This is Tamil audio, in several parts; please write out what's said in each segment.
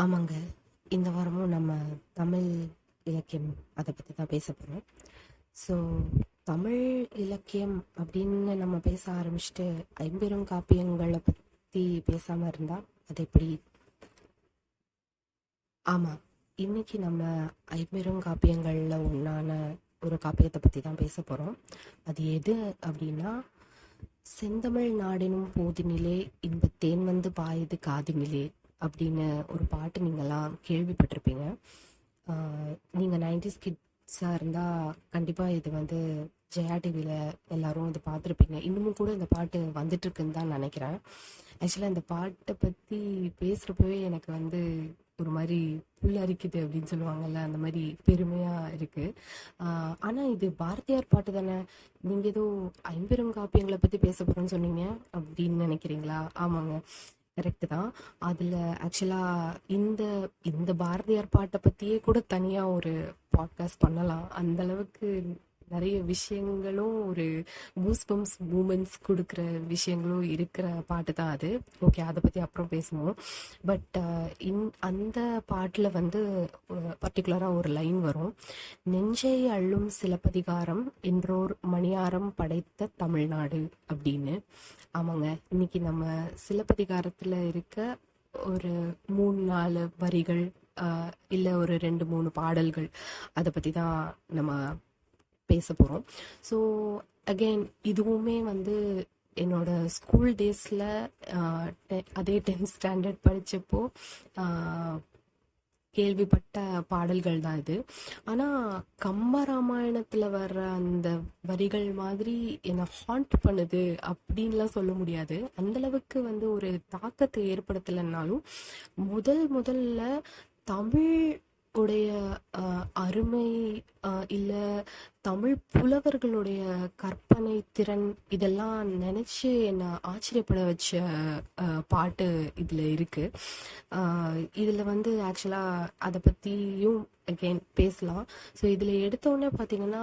ஆமாங்க. இந்த வாரமும் நம்ம தமிழ் இலக்கியம் அதை பற்றி தான் பேச போகிறோம் ஸோ தமிழ் இலக்கியம் அப்படின்னு நம்ம பேச ஆரம்பிச்சுட்டு ஐம்பெரும் காப்பியங்களை பற்றி பேசாமல் இருந்தால் அது எப்படி? ஆமாம் இன்னைக்கு நம்ம ஐம்பெரும் காப்பியங்களில் ஒன்றான ஒரு காப்பியத்தை பற்றி தான் பேச போகிறோம் அது எது அப்படின்னா செந்தமிழ் நாடினும் போதினிலே இன்ப தேன் வந்து பாயுது காதினிலே. அப்படின்னு ஒரு பாட்டு நீங்கள்லாம் கேள்விப்பட்டிருப்பீங்க. நீங்கள் நைன்டிஸ் கிட்ஸாக இருந்தால் கண்டிப்பாக இது வந்து ஜெயா டிவியில் எல்லாரும் இது பார்த்துருப்பீங்க. இன்னமும் கூட இந்த பாட்டு வந்துட்டுருக்குன்னு தான் நினைக்கிறேன். ஆக்சுவலாக இந்த பாட்டை பற்றி பேசுகிறப்பவே எனக்கு வந்து ஒரு மாதிரி புல்லரிக்குது அப்படின்னு சொல்லுவாங்கல்ல அந்த மாதிரி பெருமையாக இருக்குது ஆனால் இது பாரதியார் பாட்டு தானே. நீங்கள் ஏதோ ஐம்பெரும் காப்பியங்களை பற்றி பேச போகிறோன்னு சொன்னீங்க அப்படின்னு நினைக்கிறீங்களா? ஆமாங்க. கரெக்டு தான். அதில் ஆக்சுவலாக இந்த இந்த பாரதியார் பாட்டை பற்றியே கூட தனியாக ஒரு பாட்காஸ்ட் பண்ணலாம். அந்தளவுக்கு நிறைய விஷயங்களும் ஒரு கூஸ்பம்ஸ் மூமெண்ட்ஸ் கொடுக்குற விஷயங்களும் இருக்கிற பாட்டு தான் அது. ஓகே அதை பற்றி அப்புறம் பேசுவோம். பட் uh, இன் அந்த பாட்டில் வந்து பர்டிகுலராக ஒரு லைன் வரும். நெஞ்சை அள்ளும் சிலப்பதிகாரம் என்றோர் மணியாரம் படைத்த தமிழ்நாடு அப்படின்னு. ஆமாங்க. இன்னைக்கு நம்ம சிலப்பதிகாரத்தில் இருக்க ஒரு மூணு நாலு வரிகள் இல்லை ஒரு ரெண்டு மூணு பாடல்கள் அதை பற்றி தான் நம்ம பேச போகிறோம் ஸோ அகெயின் இதுவுமே வந்து என்னோட ஸ்கூல் டேஸில் அதே டென்த் ஸ்டாண்டர்ட் படித்தப்போ கேள்விப்பட்ட பாடல்கள் தான் இது. ஆனால் கம்ப ராமாயணத்தில் வர்ற அந்த வரிகள் மாதிரி என்னை ஹாண்ட் பண்ணுது அப்படின்லாம் சொல்ல முடியாது. அந்தளவுக்கு வந்து ஒரு தாக்கத்தை ஏற்படுத்தலைன்னாலும் முதல் முதல்ல தமிழ் உடைய அருமை இல்லை தமிழ் புலவர்களுடைய கற்பனை திறன் இதெல்லாம் நினச்சி என்னை ஆச்சரியப்பட வச்ச பாட்டு இதில் இருக்குது இதில் வந்து ஆக்சுவலாக அதை பற்றியும் அகெயின் பேசலாம். ஸோ இதில் எடுத்தோடனே பார்த்தீங்கன்னா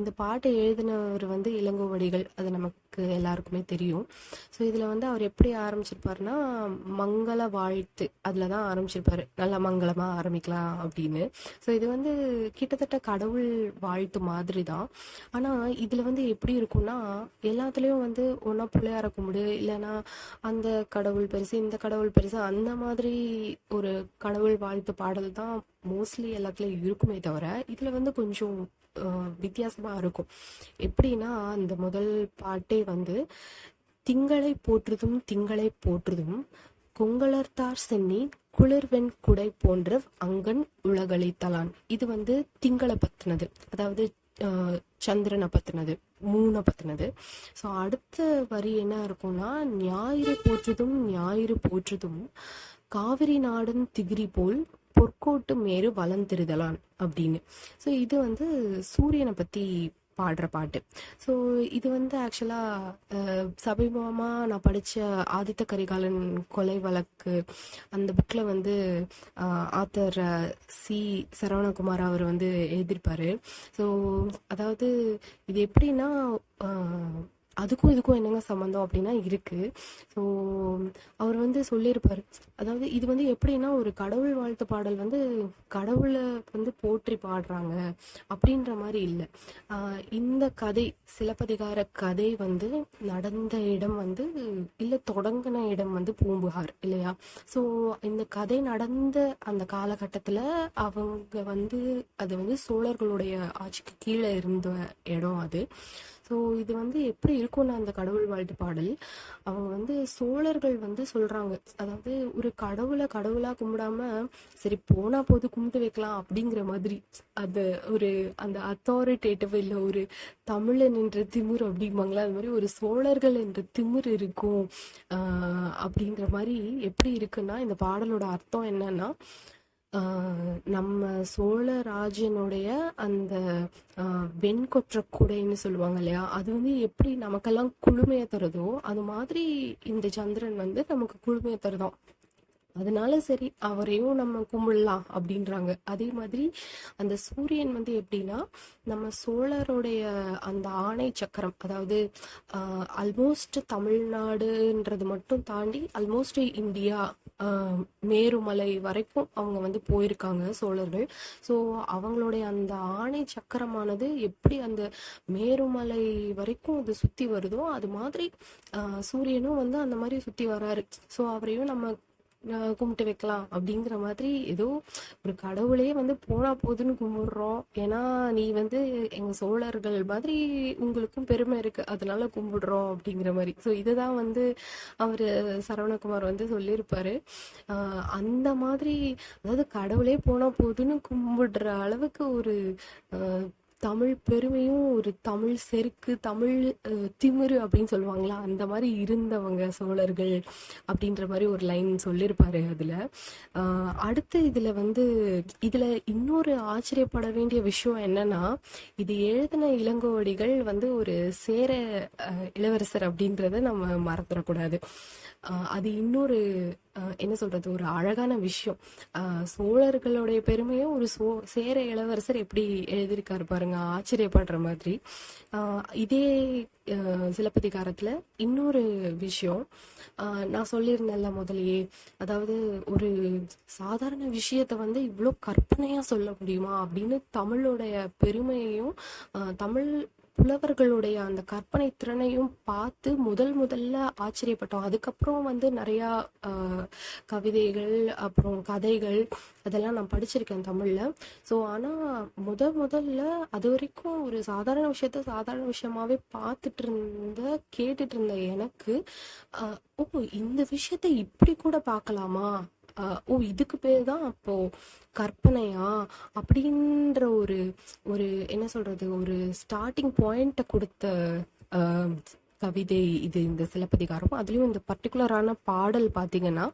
இந்த பாட்டை எழுதினவர் வந்து இளங்கோவடிகள். அதை நமக்கு எல்லாருக்குமே தெரியும். ஸோ இதில் வந்து அவர் எப்படி ஆரம்பிச்சிருப்பாருன்னா மங்கள வாழ்த்து அதில் தான் ஆரம்பிச்சிருப்பாரு. நல்லா மங்களமாக ஆரம்பிக்கலாம் அப்படின்னு. ஸோ இது வந்து கிட்டத்தட்ட கடவுள் வாழ்த்து மாதிரி தான். ஆனால் இதில் வந்து எப்படி இருக்கும்னா எல்லாத்துலேயும் வந்து ஒன்றா பிள்ளையார கும்பிடு இல்லைன்னா அந்த கடவுள் பெருசு இந்த கடவுள் பெருசு அந்த மாதிரி ஒரு கடவுள் வாழ்த்து பாடல் தான் மோஸ்ட்லி எல்லாத்துலேயும் இருக்குமே தவிர இதில் வந்து கொஞ்சம் வித்தியாசமாக இருக்கும். எப்படின்னா அந்த முதல் பாட்டே வந்து திங்களை போற்றுதும் திங்களை போற்றுதும் கொங்கலர்த்தார் சென்னி குளிர்வெண் குடை போன்ற அங்கன் உலகளித்தலான் இது வந்து திங்களை பத்தினது. அதாவது சந்திரனை பத்தினது மூணை பத்தினது. ஸோ அடுத்த வரி என்ன இருக்கும்னா ஞாயிறு போற்றுதும் ஞாயிறு போற்றுதும் காவிரி நாடன் திகிரி போல் பொற்கோட்டு மேறு வளர்ந்திருதலான் அப்படின்னு. ஸோ இது வந்து சூரியனை பற்றி பாடுற பாட்டு. ஸோ இது வந்து ஆக்சுவலாக சமீபமாக நான் படித்த ஆதித்த கரிகாலன் கொலை வழக்கு அந்த புக்கில் வந்து ஆத்தர் சி சரவணகுமார் அவர் வந்து எழுதியிருப்பார். ஸோ அதாவது இது எப்படின்னா அதுக்கும் இதுக்கும் என்னங்க சம்மந்தம் அப்படின்னா இருக்குது ஸோ அவர் வந்து சொல்லியிருப்பார். அதாவது இது வந்து எப்படின்னா ஒரு கடவுள் வாழ்த்து பாடல் வந்து கடவுளை வந்து போற்றி பாடுறாங்க அப்படின்ற மாதிரி இல்லை. இந்த கதை சிலப்பதிகார கதை வந்து நடந்த இடம் வந்து இல்லை தொடங்கின இடம் வந்து பூம்புகார் இல்லையா? ஸோ இந்த கதை நடந்த அந்த காலகட்டத்தில் அவங்க வந்து அது வந்து சோழர்களுடைய ஆட்சிக்கு கீழே இருந்த இடம் அது. ஸோ இது வந்து எப்படி இருக்கும்னா அந்த கடவுள் வாழ்த்து பாடல். அவங்க வந்து சோழர்கள் வந்து சொல்றாங்க. அதாவது ஒரு கடவுளை கடவுளா கும்பிடாம சரி போனா போது கும்பிட்டு வைக்கலாம் அப்படிங்கிற மாதிரி. அது ஒரு அந்த அத்தாரிட்டேட்டிவ் இல்லை ஒரு தமிழன் என்ற திமிர் அப்படிம்பாங்களா அது மாதிரி ஒரு சோழர்கள் என்ற திமிர் இருக்கும். அப்படிங்கிற மாதிரி எப்படி இருக்குன்னா இந்த பாடலோட அர்த்தம் என்னன்னா நம்ம சோழராஜனுடைய அந்த வெண்கொற்ற குடைன்னு சொல்லுவாங்க இல்லையா? அது வந்து எப்படி நமக்கெல்லாம் குளுமையை தருதோ அது மாதிரி இந்த சந்திரன் வந்து நமக்கு குழுமையை தருதோம் அதனால சரி அவரையும் நம்ம கும்பிடலாம் அப்படின்றாங்க. அதே மாதிரி அந்த சூரியன் வந்து எப்படின்னா நம்ம சோழருடைய அந்த ஆணை சக்கரம் அதாவது ஆல்மோஸ்ட் தமிழ்நாடுன்றது மட்டும் தாண்டி ஆல்மோஸ்ட் இந்தியா மேருமலை வரைக்கும் அவங்க வந்து போயிருக்காங்க சோழர்கள். ஸோ அவங்களுடைய அந்த ஆணை சக்கரமானது எப்படி அந்த மேருமலை வரைக்கும் அது சுத்தி வருதோ அது மாதிரி ஆஹ், சூரியனும் வந்து அந்த மாதிரி சுத்தி வராரு. ஸோ அவரையும் நம்ம கும்பிட்டு வைக்கலாம். அப்படிங்கிற மாதிரி ஏதோ ஒரு கடவுளே வந்து போனா போதுன்னு கும்பிடுறோம். ஏன்னா நீ வந்து எங்க சோழர்கள் மாதிரி உங்களுக்கும் பெருமை இருக்கு. அதனால கும்பிடுறோம் அப்படிங்கிற மாதிரி. ஸோ இதுதான் வந்து அவர் சரவணகுமார் வந்து சொல்லியிருப்பாரு. அந்த மாதிரி அதாவது கடவுளே போனா போதுன்னு கும்பிடுற அளவுக்கு ஒரு தமிழ் பெருமையும் ஒரு தமிழ் செருக்கு தமிழ் திமிரு அப்படின்னு சொல்லுவாங்களா? அந்த மாதிரி இருந்தவங்க சோழர்கள் அப்படின்ற மாதிரி ஒரு லைன் சொல்லியிருப்பாரு அதில். அடுத்து இதில் வந்து இதில் இன்னொரு ஆச்சரியப்பட வேண்டிய விஷயம் என்னன்னா இது எழுதின இளங்கோவடிகள் வந்து ஒரு சேர இளவரசர் அப்படின்றத நம்ம மறந்துடக்கூடாது. அது இன்னொரு என்ன சொல்றது ஒரு அழகான விஷயம். சோழர்களுடைய பெருமையும் ஒரு சோ சேர இளவரசர் எப்படி எழுதியிருக்காரு பாருங்க ஆச்சரியப்படுற மாதிரி. இதே சிலப்பதிகாரத்தில் சிலப்பதிகாரத்துல இன்னொரு விஷயம். நான் சொல்லியிருந்தேன்ல முதலையே அதாவது ஒரு சாதாரண விஷயத்த வந்து இவ்வளோ கற்பனையா சொல்ல முடியுமா அப்படின்னு தமிழோடைய பெருமையையும் தமிழ் புலவர்களுடைய அந்த கற்பனை திறனையும் பார்த்து முதல் முதல்ல ஆச்சரியப்பட்டோம். அதுக்கப்புறம் வந்து நிறைய கவிதைகள் அப்புறம் கதைகள் அதெல்லாம் நான் படிச்சிருக்கேன் தமிழ்ல. ஸோ ஆனா முத முதல்ல அது வரைக்கும் ஒரு சாதாரண விஷயத்த சாதாரண விஷயமாவே பார்த்துட்டு இருந்த கேட்டுட்டு இருந்த எனக்கு ஓ இந்த விஷயத்த இப்படி கூட பார்க்கலாமா? ஓ இதுக்கு பேர் தான் அப்போ கற்பனையா? அப்படின்ற ஒரு ஒரு என்ன சொல்றது ஒரு ஸ்டார்டிங் பாயிண்ட்டை கொடுத்த கவிதை இது இந்த சிலப்பதிகாரம். அதுலயும் இந்த பர்டிகுலரான பாடல் பாத்தீங்கன்னா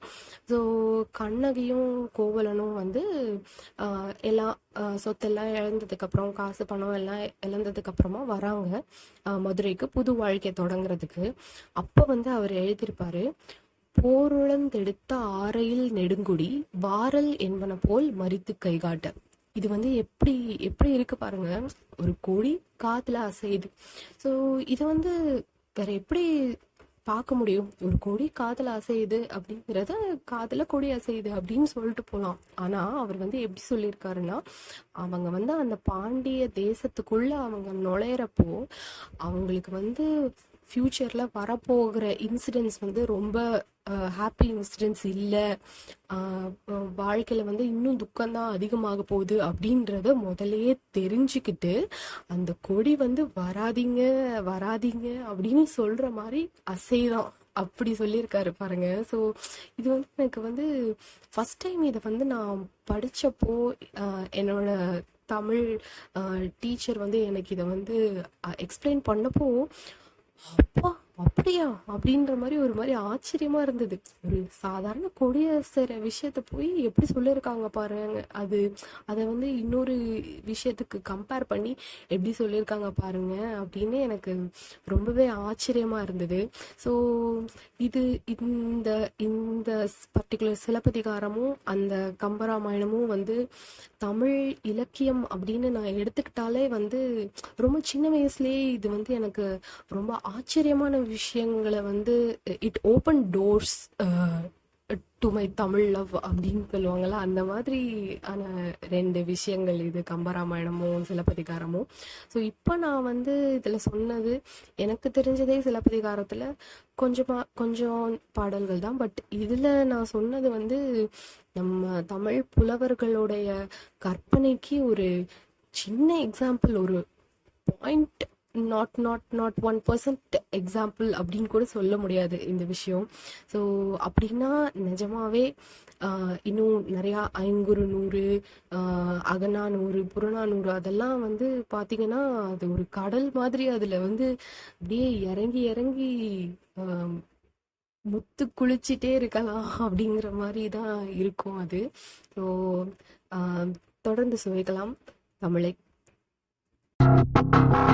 ஸோ கண்ணகியும் கோவலனும் வந்து எல்லாம் சொத்தெல்லாம் இழந்ததுக்கு அப்புறம் காசு பணம் எல்லாம் இழந்ததுக்கு அப்புறமா வராங்க மதுரைக்கு புது வாழ்க்கை தொடங்குறதுக்கு. அப்போ வந்து அவர் எழுதியிருப்பாரு போருளந்தெடுத்த ஆரையில் நெடுங்குடி வாரல் என்பன போல் மறித்து கைகாட்ட. இது வந்து எப்படி எப்படி இருக்கு பாருங்க. ஒரு கொடி காத்துல அசையுது. ஸோ இதை வந்து வேற எப்படி பார்க்க முடியும்? ஒரு கொடி காதுல அசையுது அப்படிங்கிறத காதல கொடி அசையுது அப்படின்னு சொல்லிட்டு போலாம். ஆனா அவர் வந்து எப்படி சொல்லியிருக்காருன்னா அவங்க வந்து அந்த பாண்டிய தேசத்துக்குள்ள அவங்க நுழையிறப்போ அவங்களுக்கு வந்து ஃப்யூச்சரில் வரப்போகிற இன்சிடென்ட்ஸ் வந்து ரொம்ப ஹாப்பி இன்சிடென்ட்ஸ் இல்லை. வாழ்க்கையில் வந்து இன்னும் துக்கம்தான் அதிகமாக போகுது அப்படின்றத முதல்லயே தெரிஞ்சுக்கிட்டு அந்த கொடி வந்து வராதீங்க வராதீங்க அப்படின்னு சொல்கிற மாதிரி அசைதான். அப்படி சொல்லியிருக்காரு பாருங்க. ஸோ இது வந்து எனக்கு வந்து ஃபர்ஸ்ட் டைம் இதை வந்து நான் படிச்சப்போ என்னோட தமிழ் டீச்சர் வந்து எனக்கு இதை வந்து எக்ஸ்பிளைன் பண்ணப்போ அப்பா அப்படியா அப்படின்ற மாதிரி ஒரு மாதிரி ஆச்சரியமா இருந்தது. ஒரு சாதாரண கொடியசர விஷயத்த போய் எப்படி சொல்லியிருக்காங்க பாருங்க. அது அதை வந்து இன்னொரு விஷயத்துக்கு கம்பேர் பண்ணி எப்படி சொல்லியிருக்காங்க பாருங்க அப்படின்னு எனக்கு ரொம்பவே ஆச்சரியமா இருந்தது. ஸோ இது இந்த இந்த பர்டிகுலர் சிலப்பதிகாரமும் அந்த கம்பராமாயணமும் வந்து தமிழ் இலக்கியம் அப்படின்னு நான் எடுத்துக்கிட்டாலே வந்து ரொம்ப சின்ன வயசுலேயே இது வந்து எனக்கு ரொம்ப ஆச்சரியமான விஷயம். விஷயங்களை வந்து it open doors to my Tamil love அப்படின்னு சொல்லுவாங்கல்ல அந்த மாதிரி ஆன ரெண்டு விஷயங்கள் இது கம்பராமாயணமும் சிலப்பதிகாரமும் ஸோ இப்போ நான் வந்து இதில் சொன்னது எனக்கு தெரிஞ்சதே சிலப்பதிகாரத்தில் கொஞ்சமாக கொஞ்சம் பாடல்கள் தான். பட் இதில் நான் சொன்னது வந்து நம்ம தமிழ் புலவர்களுடைய கற்பனைக்கு ஒரு சின்ன எக்ஸாம்பிள் ஒரு point not not not one percent example அப்படின்னு கூட சொல்ல முடியாது இந்த விஷயம். ஸோ அப்படின்னா நிஜமாவே இன்னும் நிறையா ஐங்குறு நூறு ஆஹ், அகநானூறு புறநானூறு அதெல்லாம் வந்து பார்த்தீங்கன்னா அது ஒரு கடல் மாதிரி அதில் வந்து அப்படியே இறங்கி இறங்கி முத்து குளிச்சிட்டே இருக்கலாம் அப்படிங்கிற மாதிரி தான் இருக்கும் அது. ஸோ தொடர்ந்து சுவைக்கலாம். தமிழை Música